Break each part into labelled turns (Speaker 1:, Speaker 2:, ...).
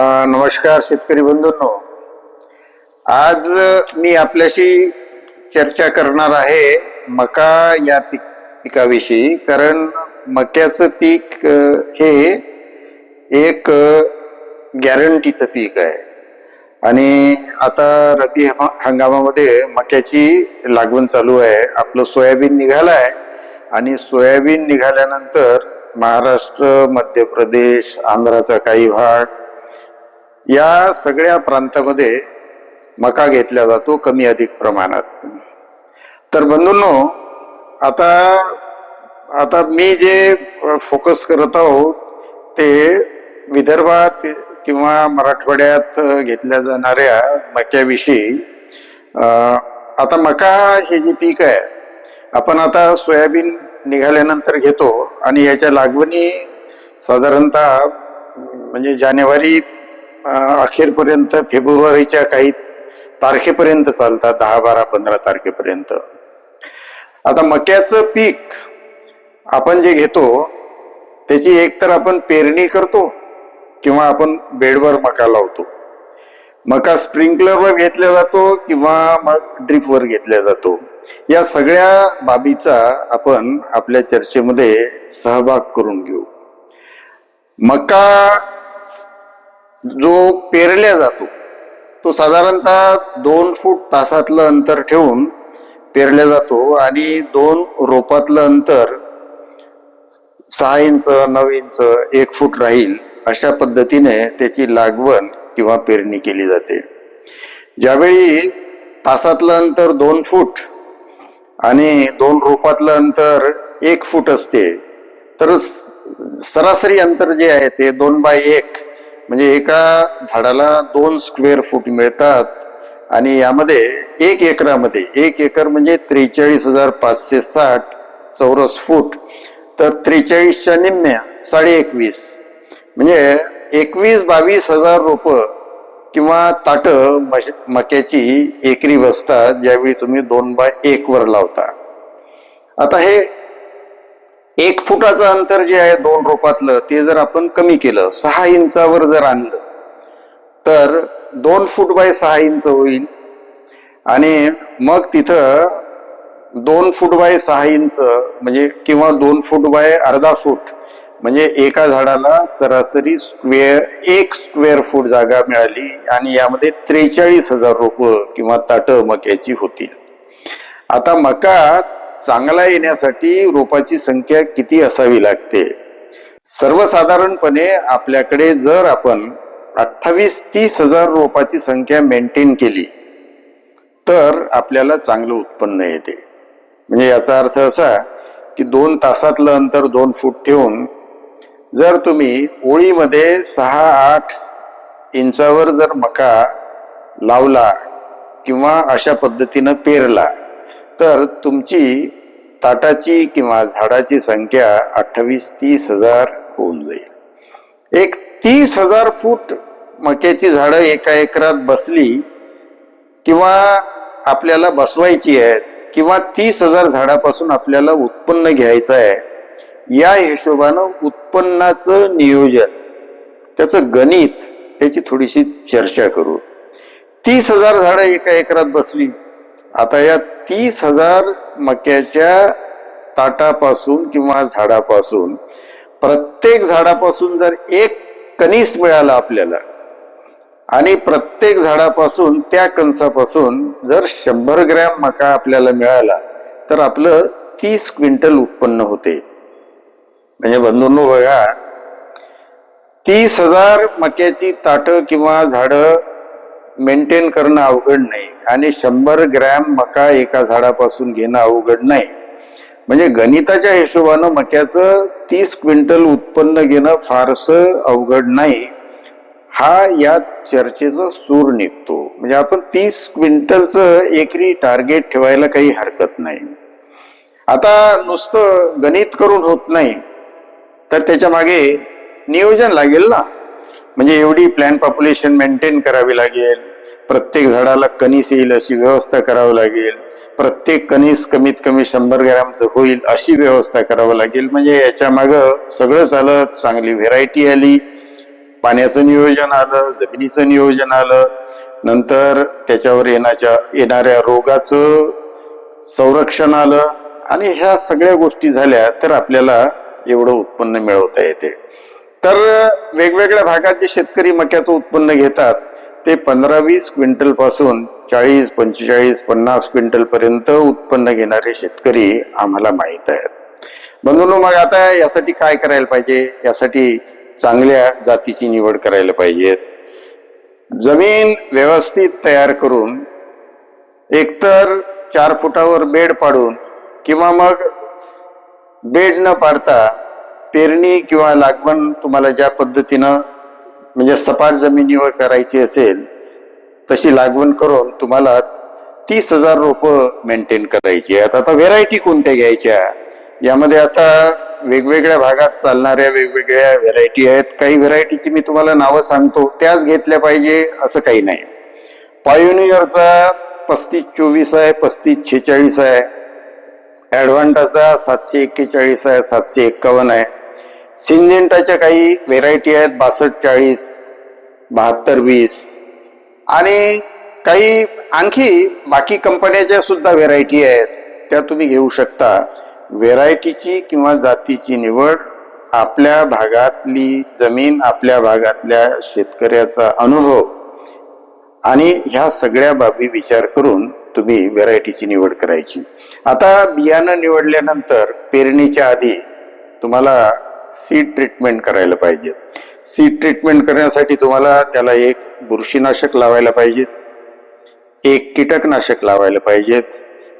Speaker 1: नमस्कार शेतकरी बंधूंनो. आज मी आपल्याशी चर्चा करणार आहे मका या पिक पिकाविषयी. कारण मक्याचं पीक हे एक गॅरंटीचं पीक आहे. आणि आता रब्बी हमा- हंगामामध्ये मक्याची लागवण चालू आहे. आपलं सोयाबीन निघालंय. आणि सोयाबीन निघाल्यानंतर महाराष्ट्र मध्य प्रदेश आंध्राचा काही भाग या सगळ्या प्रांतामध्ये मका घेतला जातो कमी अधिक प्रमाणात. तर बंधूंनो आता आता मी जे फोकस करत आहोत ते विदर्भात किंवा मराठवाड्यात घेतल्या जाणाऱ्या मक्याविषयी आता मका हे जे पीक आहे आपण आता सोयाबीन निघाल्यानंतर घेतो आणि याच्या लागवणी साधारणतः म्हणजे जानेवारी अखेरपर्यंत फेब्रुवारीच्या काही तारखेपर्यंत चालतात दहा बारा पंधरा तारखेपर्यंत. आता मक्याचं पीक आपण जे घेतो त्याची एक तर आपण पेरणी करतो किंवा आपण बेडवर मका लावतो. मका स्प्रिंकलरवर घेतला जातो किंवा मग ड्रीपवर घेतला जातो. या सगळ्या बाबीचा आपण आपल्या चर्चेमध्ये सहभाग करून घेऊ. मका जो पेरल्या जातो तो साधारणतः दोन फूट तासातलं अंतर ठेवून पेरल्या जातो आणि दोन रोपातलं अंतर सहा इंच नऊ इंच एक फूट राहील अशा पद्धतीने त्याची लागवण किंवा पेरणी केली जाते. ज्यावेळी तासातलं अंतर दोन फूट आणि दोन रोपातलं अंतर एक फूट असते तर सरासरी अंतर जे आहे ते दोन बाय एक म्हणजे एका झाडाला दोन स्क्वेअर फूट मिळतात आणि यामध्ये एक एकरामध्ये एक एकर म्हणजे त्रेचाळीस हजार पाचशे साठ चौरस फूट. तर त्रेचाळीसच्या निम्म्या साडे एकवीस. म्हणजे एकवीस बावीस हजार रोपं किंवा ताट मक्याची एकरी बसतात ज्यावेळी तुम्ही दोन बाय एक वर लावता. आता हे एक फुटाचं अंतर जे आहे दोन रोपातलं ते जर आपण कमी केलं सहा इंचावर जर आणलं तर दोन फूट बाय सहा इंच होईल. आणि मग तिथं दोन फूट बाय सहा इंच म्हणजे किंवा दोन फूट बाय अर्धा फूट म्हणजे एका झाडाला सरासरी स्क्वेअर एक स्क्वेअर फूट जागा मिळाली आणि यामध्ये त्रेचाळीस हजार रोप किंवा ताट मक्याची होतील. आता मकाच चांगला येण्यासाठी रोपाची संख्या किती असावी लागते? सर्वसाधारणपणे आपल्याकडे जर आपण अठ्ठावीस तीस हजार रोपाची संख्या मेंटेन केली तर आपल्याला चांगलं उत्पन्न येते. म्हणजे याचा अर्थ असा की दोन तासातलं अंतर दोन फूट ठेवून जर तुम्ही ओळीमध्ये सहा आठ इंचावर जर मका लावला किंवा अशा पद्धतीनं पेरला तर तुमची ताटाची किंवा झाडाची संख्या अठ्ठावीस तीस हजार होऊन जाईल. एक तीस हजार फूट मक्याची झाडं एका एकरात बसली किंवा आपल्याला बसवायची आहेत किंवा तीस हजार झाडापासून आपल्याला उत्पन्न घ्यायचं आहे या हिशोबानं उत्पन्नाचं नियोजन त्याचं गणित त्याची थोडीशी चर्चा करू तीस हजार झाडं एका एकरात बसली. आता या तीस हजार मक्याच्या ताटापासून किंवा झाडापासून प्रत्येक झाडापासून जर एक कणीस मिळाला आपल्याला आणि प्रत्येक झाडापासून त्या कणसापासून जर शंभर ग्रॅम मका आपल्याला मिळाला तर आपलं तीस क्विंटल उत्पन्न होते. म्हणजे बंधूंनो बघा तीस हजार मक्याची ताटं किंवा झाडं मेंटेन करणं अवघड नाही. आणि शंभर ग्रॅम मका एका झाडापासून घेणं अवघड नाही. म्हणजे गणिताच्या हिशोबानं मक्याचं तीस क्विंटल उत्पन्न घेणं फारसं अवघड नाही. हा या चर्चेचा सूर निघतो. म्हणजे आपण तीस क्विंटलचं एकरी टार्गेट ठेवायला काही हरकत नाही. आता नुसतं गणित करून होत नाही तर त्याच्यामागे नियोजन लागेल ना? म्हणजे एवढी प्लॅन पॉप्युलेशन मेंटेन करावी लागेल. प्रत्येक झाडाला कणीस येईल अशी व्यवस्था करावी लागेल. प्रत्येक कणीस कमीत कमी शंभर ग्रॅमचं होईल अशी व्यवस्था करावं लागेल. म्हणजे याच्या मागं सगळंच आलं चांगली व्हेरायटी आली. पाण्याचं नियोजन आलं जमिनीचं नियोजन आलं. नंतर त्याच्यावर येण्याच्या येणाऱ्या रोगाचं संरक्षण आलं. आणि ह्या सगळ्या गोष्टी झाल्या तर आपल्याला एवढं उत्पन्न मिळवता येते. तर वेगवेगळ्या भागात जे शेतकरी मक्याचं उत्पन्न घेतात ते पंधरा वीस क्विंटलपासून चाळीस पंचेचाळीस पन्नास क्विंटल पर्यंत उत्पन्न घेणारे शेतकरी आम्हाला माहीत आहेत. म्हणून मग आता यासाठी काय करायला पाहिजे? यासाठी चांगल्या जातीची निवड करायला पाहिजे. जमीन व्यवस्थित तयार करून एकतर चार फुटावर बेड पाडून किंवा मग बेड न पाडता पेरणी किंवा लागवण तुम्हाला ज्या पद्धतीनं म्हणजे सपाट जमिनीवर करायची असेल तशी लागवण करून तुम्हाला तीस हजार रोपं मेंटेन करायची आहेत. आता व्हेरायटी कोणत्या घ्यायच्या? यामध्ये आता वेगवेगळ्या भागात चालणाऱ्या वेगवेगळ्या व्हेरायटी आहेत. काही व्हेरायटीची मी तुम्हाला नावं सांगतो. त्याच घेतल्या पाहिजे असं काही नाही. पायोनियरचा पस्तीस चोवीस आहे पस्तीस छेचाळीस आहे. ॲडव्हान्टाचा सातशे एक्केचाळीस आहे सातशे एक्कावन्न आहे. सिंजेंटाच्या काही व्हेरायटी आहेत बासष्ट चाळीस बहात्तर वीस. आणि काही आणखी बाकी कंपन्याच्या सुद्धा व्हेरायटी आहेत त्या तुम्ही घेऊ शकता. व्हेरायटीची किंवा जातीची निवड आपल्या भागातली जमीन आपल्या भागातल्या शेतकऱ्याचा अनुभव आणि ह्या सगळ्या बाबी विचार करून तुम्ही व्हेरायटीची निवड करायची. आता बियाणं निवडल्यानंतर पेरणीच्या आधी तुम्हाला सीड ट्रीटमेंट करायला पाहिजे. सीड ट्रीटमेंट करण्यासाठी तुम्हाला त्याला एक बुरशीनाशक लावायला पाहिजेत एक कीटकनाशक लावायला पाहिजेत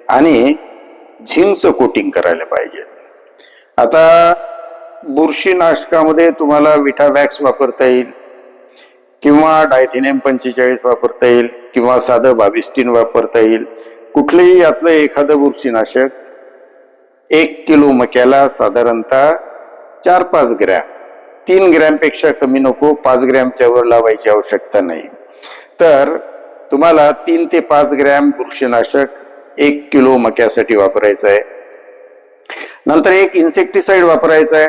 Speaker 1: आणि झिंकचं कोटिंग करायला पाहिजेत आता बुरशीनाशकामध्ये तुम्हाला विटावॅक्स वापरता येईल किंवा डायथिनेम पंचेचाळीस वापरता येईल किंवा साधं बाविस्टीन वापरता येईल. कुठलंही यातलं एखादं बुरशीनाशक एक किलो मक्याला साधारणतः चार पाच ग्रॅम. तीन ग्रॅमपेक्षा कमी नको पाच ग्रॅमच्या वर लावायची आवश्यकता नाही. तर तुम्हाला तीन ते पाच ग्रॅम बुरशीनाशक एक किलो मक्यासाठी वापरायचं आहे. नंतर एक इन्सेक्टिसाइड वापरायचं आहे.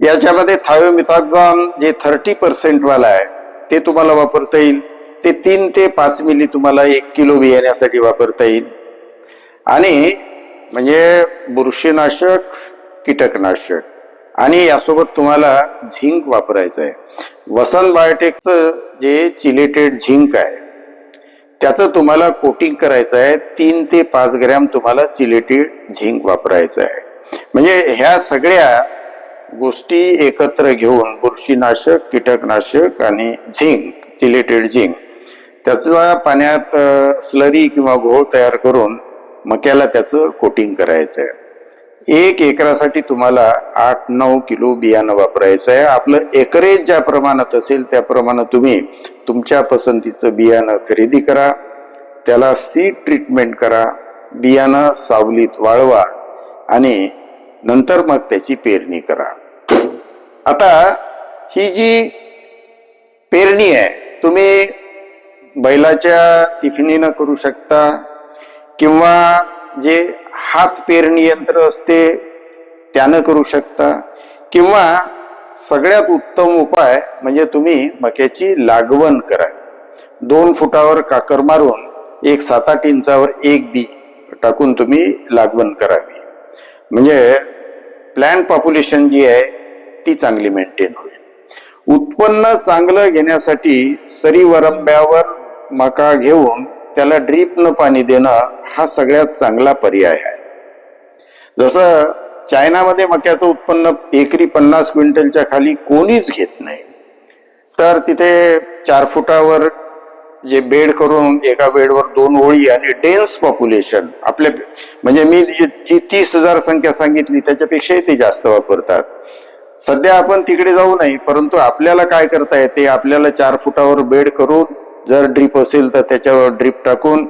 Speaker 1: याच्यामध्ये थायोमिथागॉन जे थर्टी पर्सेंटवाला आहे ते तुम्हाला वापरता येईल. ते तीन ते पाच मिली तुम्हाला एक किलो बियाण्यासाठी वापरता येईल. आणि म्हणजे बुरशीनाशक कीटकनाशक. आणि यासोबत तुम्हाला झिंक वापरायचं आहे वसंत बायोटेकचं जे चिलेटेड झिंक आहे त्याचं तुम्हाला कोटिंग करायचं आहे तीन ते पाच ग्रॅम तुम्हाला चिलेटेड झिंक वापरायचं आहे म्हणजे ह्या सगळ्या गोष्टी एकत्र घेऊन बुरशीनाशक कीटकनाशक आणि झिंक चिलेटेड झिंक त्याचा पाण्यात स्लरी किंवा घोळ तयार करून मक्याला त्याचं कोटिंग करायचं आहे एक एकरासाठी तुम्हाला आठ नऊ किलो बियाणं वापरायचं आहे. आपलं एकरेज ज्या प्रमाणात असेल त्याप्रमाणे तुम्ही तुमच्या पसंतीचं बियाणं खरेदी करा. त्याला सीड ट्रीटमेंट करा. बियाणं सावलीत वाळवा आणि नंतर मग त्याची पेरणी करा. आता ही जी पेरणी आहे तुम्ही बैलाच्या तिफणीनं करू शकता किंवा जे हात पेरणी यंत्र असते त्यानं करू शकता. किंवा सगळ्यात उत्तम उपाय म्हणजे तुम्ही मक्याची लागवण करा. दोन फुटावर काकर मारून एक सात आठ इंचावर एक बी टाकून तुम्ही लागवण करावी. म्हणजे प्लॅन्ट पॉप्युलेशन जी आहे ती चांगली मेंटेन होईल. उत्पन्न चांगलं घेण्यासाठी सरी वरंब्यावर मका घेऊन त्याला ड्रीपनं पाणी देणं हा सगळ्यात चांगला पर्याय आहे. जसं चायनामध्ये मक्याचं उत्पन्न एकरी पन्नास क्विंटलच्या खाली कोणीच घेत नाही. तर तिथे चार फुटावर जे बेड करून एका बेडवर दोन ओळी आणि डेन्स पॉप्युलेशन आपल्या म्हणजे मी जी जी तीस हजार संख्या सांगितली त्याच्यापेक्षाही ते जास्त वापरतात. सध्या आपण तिकडे जाऊ नाही परंतु आपल्याला काय करता येते? आपल्याला चार फुटावर बेड करून जर ड्रीप असेल तर त्याच्यावर ड्रीप टाकून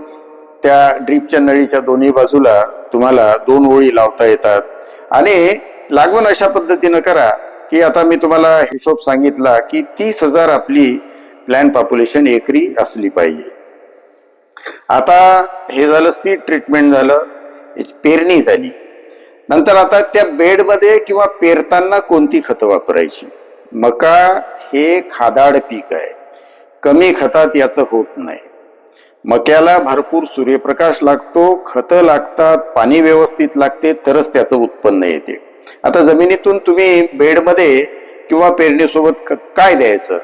Speaker 1: त्या ड्रीपच्या नळीच्या दोन्ही बाजूला तुम्हाला दोन ओळी लावता येतात. आणि लागवण अशा पद्धतीनं करा की आता मी तुम्हाला हिशोब सांगितला की तीस हजार आपली प्लॅन पॉप्युलेशन एकरी असली पाहिजे. आता हे झालं सीड ट्रीटमेंट झालं पेरणी झाली. नंतर आता त्या बेडमध्ये किंवा पेरताना कोणती खतं वापरायची? मका हे खादाड पीक आहे. कमी खतात याचं होत नाही. मक्याला भरपूर सूर्यप्रकाश लागतो खतं लागतात पाणी व्यवस्थित लागते तरच त्याचं उत्पन्न येते. आता जमिनीतून तुम्ही बेडमध्ये किंवा पेरणीसोबत क- काय द्यायचं?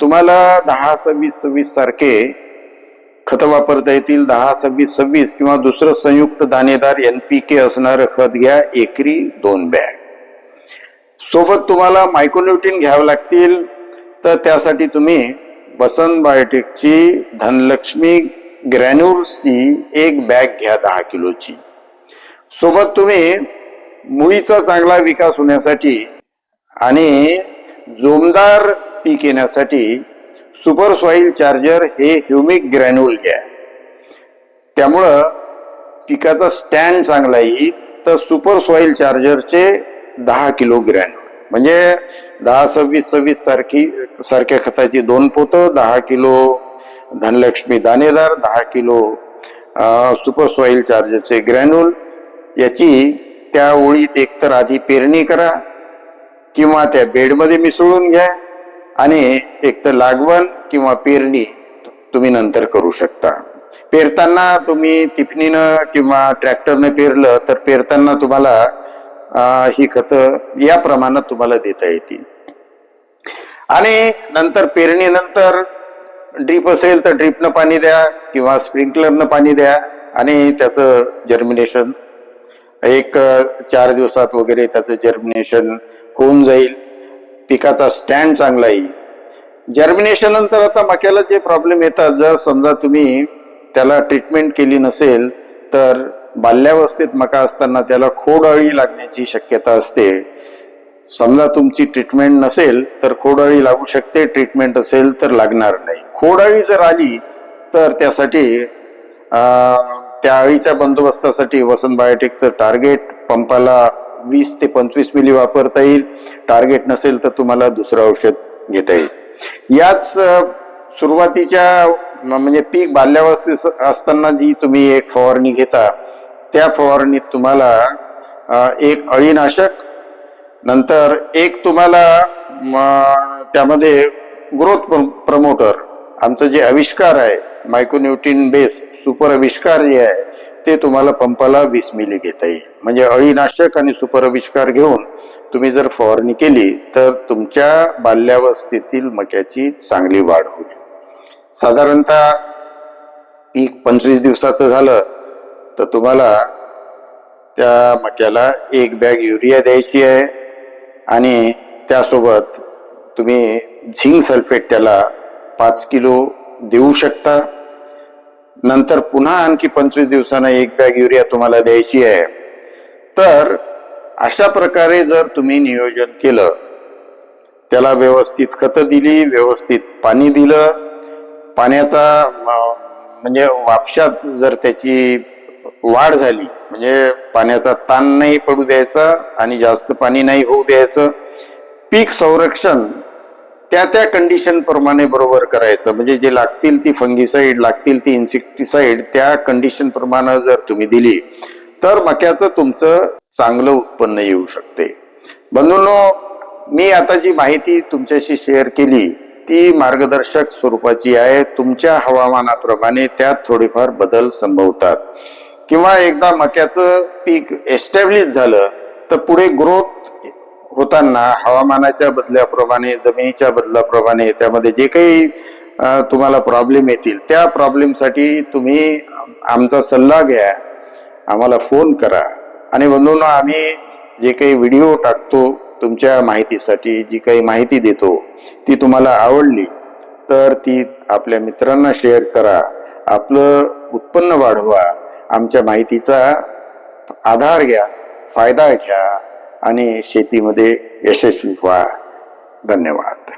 Speaker 1: तुम्हाला दहा सव्वीस सव्वीस सारखे खतं वापरता येतील दहा सव्वीस सव्वीस किंवा दुसरं संयुक्त दाणेदार एन पी के असणारं खत घ्या एकरी दोन बॅग. सोबत तुम्हाला मायक्रोन्युट्रिन घ्यावं लागतील तर त्यासाठी तुम्ही वसंत बायोटेकची धनलक्ष्मी ग्रॅन्युल्सची एक बॅग घ्या दहा किलोची. सोबत तुम्ही मुळीचा चांगला विकास होण्यासाठी आणि जोमदार पीक येण्यासाठी सुपर सॉईल चार्जर हे ह्युमिक ग्रॅन्युल घ्या. त्यामुळं पिकाचा स्टँड चांगला येईल. तर सुपर सॉईल चार्जरचे दहा किलो ग्रॅन्युल. म्हणजे दहा सव्वीस सव्वीस सारखी सारख्या खताची दोन पोतं दहा किलो धनलक्ष्मी दाणेदार दहा किलो सुपर सॉईल चार्जरचे ग्रॅन्युल. याची त्या ओळीत एकतर आधी पेरणी करा किंवा त्या बेडमध्ये मिसळून घ्या आणि एक तर लागवण किंवा पेरणी तुम्ही नंतर करू शकता. पेरताना तुम्ही तिफणीनं किंवा ट्रॅक्टरनं पेरलं तर पेरताना तुम्हाला ही खतं या प्रमाणात तुम्हाला देता येतील. आणि नंतर पेरणीनंतर ड्रीप असेल तर ड्रीपनं पाणी द्या किंवा स्प्रिंकलरनं पाणी द्या आणि त्याचं जर्मिनेशन एक चार दिवसात वगैरे त्याचं जर्मिनेशन होऊन जाईल. पिकाचा स्टँड चांगला येईल. जर्मिनेशन नंतर आता मक्याला जे प्रॉब्लेम येतात जर समजा तुम्ही त्याला ट्रीटमेंट केली नसेल तर बाल्यावस्थेत मका असताना त्याला खोडअळी लागण्याची शक्यता असते. समजा तुमची ट्रीटमेंट नसेल तर खोडअळी लागू शकते. ट्रीटमेंट असेल तर लागणार नाही. खोडअळी जर आली तर त्यासाठी त्या अळीच्या बंदोबस्तासाठी वसंत बायोटेकचं टार्गेट पंपाला वीस ते पंचवीस मिली वापरता येईल. टार्गेट नसेल तर तुम्हाला दुसरं औषध घेता येईल. याच सुरुवातीच्या म्हणजे पीक बाल्यावस्थेत असताना जी तुम्ही एक फवारणी घेता त्या फवारणीत तुम्हाला एक अळीनाशक नंतर एक तुम्हाला त्यामध्ये ग्रोथ प्रमोटर आमचं जे आविष्कार आहे मायक्रोन्युट्रिन बेस सुपर आविष्कार जे आहे ते तुम्हाला पंपाला वीस मिली घेता येईल. म्हणजे अळीनाशक आणि सुपर आविष्कार घेऊन तुम्ही जर फवारणी केली तर तुमच्या बाल्यावस्थेतील मक्याची चांगली वाढ होईल. साधारणतः पीक पंचवीस दिवसाचं झालं तर तुम्हाला त्या मक्याला एक बॅग युरिया द्यायची आहे आणि त्यासोबत तुम्ही झिंक सल्फेट त्याला पाच किलो देऊ शकता. नंतर पुन्हा आणखी पंचवीस दिवसांना एक बॅग युरिया तुम्हाला द्यायची आहे. तर अशा प्रकारे जर तुम्ही नियोजन केलं त्याला व्यवस्थित खतं दिली व्यवस्थित पाणी दिलं पाण्याचा म्हणजे वापशात जर त्याची वाढ झाली. म्हणजे पाण्याचा ताण नाही पडू द्यायचा आणि जास्त पाणी नाही होऊ द्यायचं. पीक संरक्षण त्या त्या कंडिशन प्रमाणे बरोबर करायचं. म्हणजे जे लागतील ती फंगिसाईड लागतील ती इन्सेक्टिसाईड त्या कंडिशन प्रमाणे जर तुम्ही दिली तर मक्याचं तुमचं चांगलं उत्पन्न येऊ शकते. बंधूंनो मी आता जी माहिती तुमच्याशी शेअर केली ती मार्गदर्शक स्वरूपाची आहे. तुमच्या हवामानाप्रमाणे त्यात थोडेफार बदल संभवतात. किंवा एकदा मक्याचं पीक एस्टॅब्लिश झालं तर पुढे ग्रोथ होताना हवामानाच्या बदल्याप्रमाणे जमिनीच्या बदलाप्रमाणे त्यामध्ये जे काही तुम्हाला प्रॉब्लेम येतील त्या प्रॉब्लेमसाठी तुम्ही आमचा सल्ला घ्या. आम्हाला फोन करा. आणि म्हणून आम्ही जे काही व्हिडिओ टाकतो तुमच्या माहितीसाठी जी काही माहिती देतो ती तुम्हाला आवडली तर ती आपल्या मित्रांना शेअर करा. आपलं उत्पन्न वाढवा. आमच्या माहितीचा आधार घ्या फायदा घ्या आणि शेतीमध्ये यशस्वी व्हा. धन्यवाद.